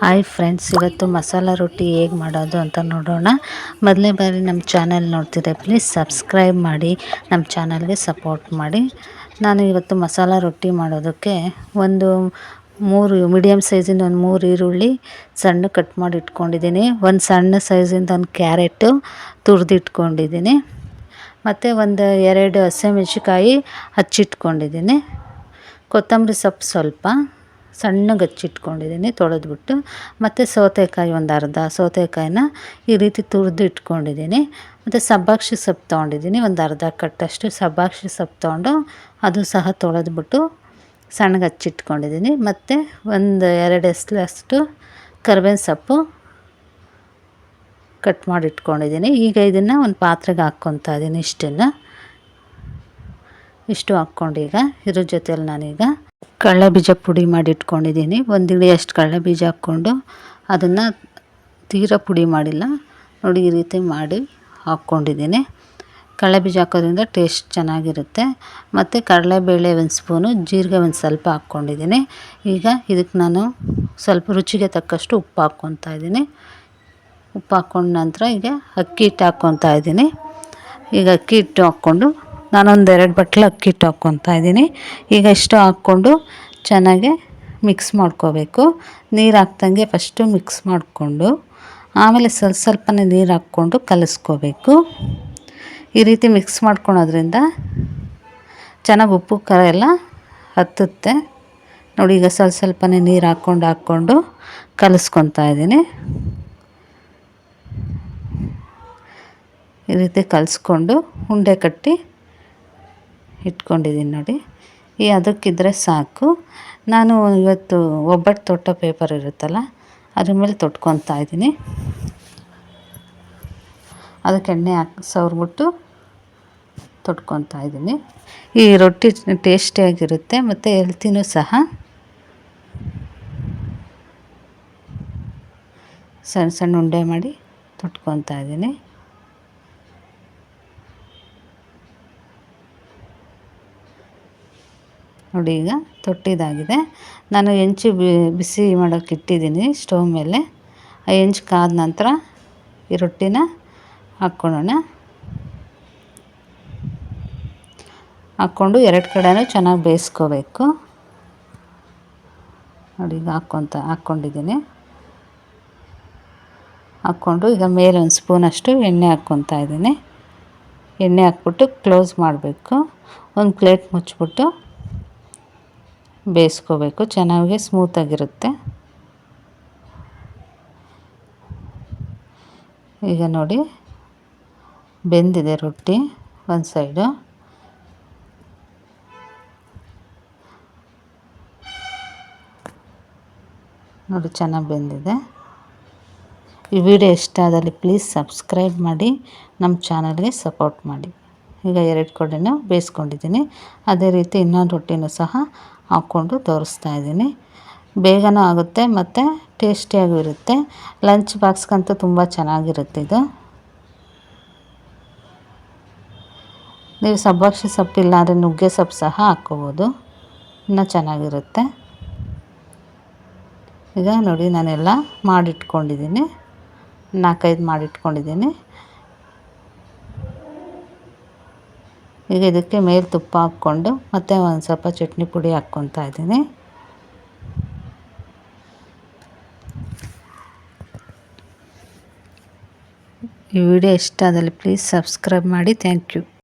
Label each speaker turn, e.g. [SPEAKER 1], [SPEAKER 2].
[SPEAKER 1] Hi friends ಇವತ್ತು ಮಸಾಲ ರೊಟ್ಟಿ ಹೇಗೆ ಮಾಡೋದು ಅಂತ ನೋಡೋಣ. ಮೊದಲನೇ ಬಾರಿ ನಮ್ಮ ಚಾನಲ್ ನೋಡ್ತಿದ್ರೆ ಪ್ಲೀಸ್ ಸಬ್ಸ್ಕ್ರೈಬ್ ಮಾಡಿ ನಮ್ಮ ಚಾನಲ್ಗೆ ಸಪೋರ್ಟ್ ಮಾಡಿ. ನಾನು ಇವತ್ತು ಮಸಾಲ ರೊಟ್ಟಿ ಮಾಡೋದಕ್ಕೆ ಒಂದು ಮೂರು ಮೀಡಿಯಮ್ ಸೈಜಿಂದ ಒಂದು ಮೂರು ಈರುಳ್ಳಿ ಸಣ್ಣ ಕಟ್ ಮಾಡಿ ಇಟ್ಕೊಂಡಿದ್ದೀನಿ. ಒಂದು ಸಣ್ಣ ಸೈಜಿಂದ ಒಂದು ಕ್ಯಾರೆಟು ತುರಿದಿಟ್ಕೊಂಡಿದ್ದೀನಿ. ಮತ್ತು ಒಂದು ಎರಡು ಹಸಿಮೆಣ್ಸಿಕಾಯಿ ಹಚ್ಚಿಟ್ಕೊಂಡಿದ್ದೀನಿ. ಕೊತ್ತಂಬರಿ ಸೊಪ್ಪು ಸ್ವಲ್ಪ. ಸಣ್ಣಗೆ ಹಚ್ಚಿಟ್ಕೊಂಡಿದ್ದೀನಿ ತೊಳೆದ್ಬಿಟ್ಟು. ಮತ್ತು ಸೌತೆಕಾಯಿ ಒಂದು ಅರ್ಧ ಸೌತೆಕಾಯಿನ ಈ ರೀತಿ ತುರಿದು ಇಟ್ಕೊಂಡಿದ್ದೀನಿ. ಮತ್ತು ಸಬ್ಬಾಕ್ಷಿ ಸೊಪ್ಪು ತೊಗೊಂಡಿದ್ದೀನಿ, ಒಂದು ಅರ್ಧ ಕಟ್ಟಷ್ಟು ಸಬ್ಬಾಕ್ಷಿ ಸೊಪ್ಪು ತೊಗೊಂಡು ಅದು ಸಹ ತೊಳೆದ್ಬಿಟ್ಟು ಸಣ್ಣಗೆ ಹಚ್ಚಿಟ್ಕೊಂಡಿದ್ದೀನಿ. ಮತ್ತು ಒಂದು ಎರಡು ಎಸ್ಲಷ್ಟು ಕರ್ಬೇವಿನ ಸೊಪ್ಪು ಕಟ್ ಮಾಡಿಟ್ಕೊಂಡಿದ್ದೀನಿ. ಈಗ ಇದನ್ನು ಒಂದು ಪಾತ್ರೆಗೆ ಹಾಕ್ಕೊತಾ ಇದ್ದೀನಿ ಇಷ್ಟನ್ನು ಇಷ್ಟು ಹಾಕ್ಕೊಂಡು ಈಗ, ಇದ್ರ ಜೊತೆಯಲ್ಲಿ ನಾನೀಗ ಕಡಲೆ ಬೀಜ ಪುಡಿ ಮಾಡಿ ಇಟ್ಕೊಂಡಿದ್ದೀನಿ. ಒಂದು ಇಳಿಯಷ್ಟು ಕಡಲೆ ಬೀಜ ಹಾಕ್ಕೊಂಡು ಅದನ್ನು ತೀರ ಪುಡಿ ಮಾಡಿಲ್ಲ. ನೋಡಿ ಈ ರೀತಿ ಮಾಡಿ ಹಾಕ್ಕೊಂಡಿದ್ದೀನಿ. ಕಡಲೆ ಬೀಜ ಹಾಕೋದ್ರಿಂದ ಟೇಸ್ಟ್ ಚೆನ್ನಾಗಿರುತ್ತೆ. ಮತ್ತು ಕಡಲೆಬೇಳೆ ಒಂದು ಸ್ಪೂನು, ಜೀರಿಗೆ ಒಂದು ಸ್ವಲ್ಪ ಹಾಕ್ಕೊಂಡಿದ್ದೀನಿ. ಈಗ ಇದಕ್ಕೆ ನಾನು ಸ್ವಲ್ಪ ರುಚಿಗೆ ತಕ್ಕಷ್ಟು ಉಪ್ಪು ಹಾಕ್ಕೊತಾ ಇದ್ದೀನಿ. ಉಪ್ಪು ಹಾಕ್ಕೊಂಡ ನಂತರ ಈಗ ಅಕ್ಕಿ ಹಿಟ್ಟು ಹಾಕ್ಕೊತಾ ಇದ್ದೀನಿ. ಈಗ ಅಕ್ಕಿ ಹಿಟ್ಟು ಹಾಕ್ಕೊಂಡು ನಾನೊಂದು ಎರಡು ಬಟ್ಲು ಅಕ್ಕಿ ಹಿಟ್ಟು ಹಾಕ್ಕೊತಾ ಇದ್ದೀನಿ. ಈಗ ಇಷ್ಟು ಹಾಕ್ಕೊಂಡು ಚೆನ್ನಾಗಿ ಮಿಕ್ಸ್ ಮಾಡ್ಕೋಬೇಕು. ನೀರು ಹಾಕ್ದಂಗೆ ಫಸ್ಟು ಮಿಕ್ಸ್ ಮಾಡಿಕೊಂಡು, ಆಮೇಲೆ ಸ್ವಲ್ಪ ಸ್ವಲ್ಪನೇ ನೀರು ಹಾಕ್ಕೊಂಡು ಕಲಿಸ್ಕೋಬೇಕು. ಈ ರೀತಿ ಮಿಕ್ಸ್ ಮಾಡ್ಕೊಳೋದ್ರಿಂದ ಚೆನ್ನಾಗಿ ಉಪ್ಪು, ಖಾರ ಎಲ್ಲ ಹತ್ತುತ್ತೆ. ನೋಡಿ ಈಗ ಸ್ವಲ್ಪ ಸ್ವಲ್ಪನೇ ನೀರು ಹಾಕ್ಕೊಂಡು ಹಾಕ್ಕೊಂಡು ಕಲಿಸ್ಕೊತಾ ಇದ್ದೀನಿ. ಈ ರೀತಿ ಕಲಿಸ್ಕೊಂಡು ಉಂಡೆ ಕಟ್ಟಿ ಇಟ್ಕೊಂಡಿದ್ದೀನಿ ನೋಡಿ. ಈ ಅದಕ್ಕಿದ್ರೆ ಸಾಕು. ನಾನು ಇವತ್ತು ಒಬ್ಬಟ್ಟು ತೊಟ್ಟ ಪೇಪರ್ ಇರುತ್ತಲ್ಲ, ಅದ್ರ ಮೇಲೆ ತೊಟ್ಕೊತಾ ಇದ್ದೀನಿ. ಅದಕ್ಕೆ ಎಣ್ಣೆ ಹಾಕಿ, ಸವ್ರಿಬಿಟ್ಟು ತೊಟ್ಕೊತಾ ಇದ್ದೀನಿ. ಈ ರೊಟ್ಟಿ ಟೇಸ್ಟಿಯಾಗಿರುತ್ತೆ, ಮತ್ತು ಹೆಲ್ತಿನೂ ಸಹ. ಸಣ್ಣ ಸಣ್ಣ ಉಂಡೆ ಮಾಡಿ ತೊಟ್ಕೊತಾ ಇದ್ದೀನಿ. ನೋಡಿ ಈಗ ತೊಟ್ಟಿದಾಗಿದೆ. ನಾನು ಹೆಂಚು ಬಿಸಿ ಮಾಡೋಕೆ ಇಟ್ಟಿದ್ದೀನಿ ಸ್ಟವ್ ಮೇಲೆ. ಆ ಹೆಂಚು ಕಾದ ನಂತರ ಈ ರೊಟ್ಟಿನ ಹಾಕ್ಕೊಳ್ಳೋಣ. ಹಾಕ್ಕೊಂಡು ಎರಡು ಕಡೆನೂ ಚೆನ್ನಾಗಿ ಬೇಯಿಸ್ಕೋಬೇಕು. ನೋಡಿ ಈಗ ಹಾಕ್ಕೊತ, ಹಾಕ್ಕೊಂಡಿದ್ದೀನಿ. ಹಾಕ್ಕೊಂಡು ಈಗ ಮೇಲೆ ಒಂದು ಸ್ಪೂನಷ್ಟು ಎಣ್ಣೆ ಹಾಕ್ಕೊತಾ ಇದ್ದೀನಿ. ಎಣ್ಣೆ ಹಾಕ್ಬಿಟ್ಟು ಕ್ಲೋಸ್ ಮಾಡಬೇಕು. ಒಂದು ಪ್ಲೇಟ್ ಮುಚ್ಚಿಬಿಟ್ಟು ಬೇಯಿಸ್ಕೋಬೇಕು. ಚೆನ್ನಾಗಿ ಸ್ಮೂತಾಗಿರುತ್ತೆ ಈಗ ನೋಡಿ, ಬೆಂದಿದೆ ರೊಟ್ಟಿ ಒಂದು ಸೈಡು ನೋಡಿ ಚೆನ್ನಾಗಿ ಬೆಂದಿದೆ. ಈ ವಿಡಿಯೋ ಇಷ್ಟ ಆದಲ್ಲಿ ಪ್ಲೀಸ್ ಸಬ್ಸ್ಕ್ರೈಬ್ ಮಾಡಿ ನಮ್ಮ ಚಾನಲ್ಗೆ ಸಪೋರ್ಟ್ ಮಾಡಿ. ಈಗ ಎರಡು ಕಡೆನೂ ಬೇಯಿಸ್ಕೊಂಡಿದ್ದೀನಿ. ಅದೇ ರೀತಿ ಇನ್ನೊಂದು ರೊಟ್ಟಿನೂ ಸಹ ಹಾಕ್ಕೊಂಡು ತೋರಿಸ್ತಾ ಇದ್ದೀನಿ. ಬೇಗನೂ ಆಗುತ್ತೆ ಮತ್ತು ಟೇಸ್ಟಿಯಾಗೂ ಇರುತ್ತೆ. ಲಂಚ್ ಬಾಕ್ಸ್ಗಂತೂ ತುಂಬ ಚೆನ್ನಾಗಿರುತ್ತೆ ಇದು. ನೀವು ಸಬ್ಬಾಕ್ಷಿ ಸೊಪ್ಪಿಲ್ಲ ಅಂದರೆ ನುಗ್ಗೆ ಸೊಪ್ಪು ಸಹ ಹಾಕ್ಕೋಬೋದು. ಇನ್ನೂ ಚೆನ್ನಾಗಿರುತ್ತೆ. ಈಗ ನೋಡಿ ನಾನೆಲ್ಲ ಮಾಡಿಟ್ಕೊಂಡಿದ್ದೀನಿ. ನಾಲ್ಕೈದು ಮಾಡಿಟ್ಕೊಂಡಿದ್ದೀನಿ. ಈಗ ಇದಕ್ಕೆ ಮೇಲೆ ತುಪ್ಪ ಹಾಕ್ಕೊಂಡು ಮತ್ತು ಒಂದು ಸ್ವಲ್ಪ ಚಟ್ನಿ ಪುಡಿ ಹಾಕ್ಕೊತಾ ಇದ್ದೀನಿ. ಈ ವಿಡಿಯೋ ಇಷ್ಟ ಆದಲ್ಲಿ ಪ್ಲೀಸ್ ಸಬ್ಸ್ಕ್ರೈಬ್ ಮಾಡಿ. Thank you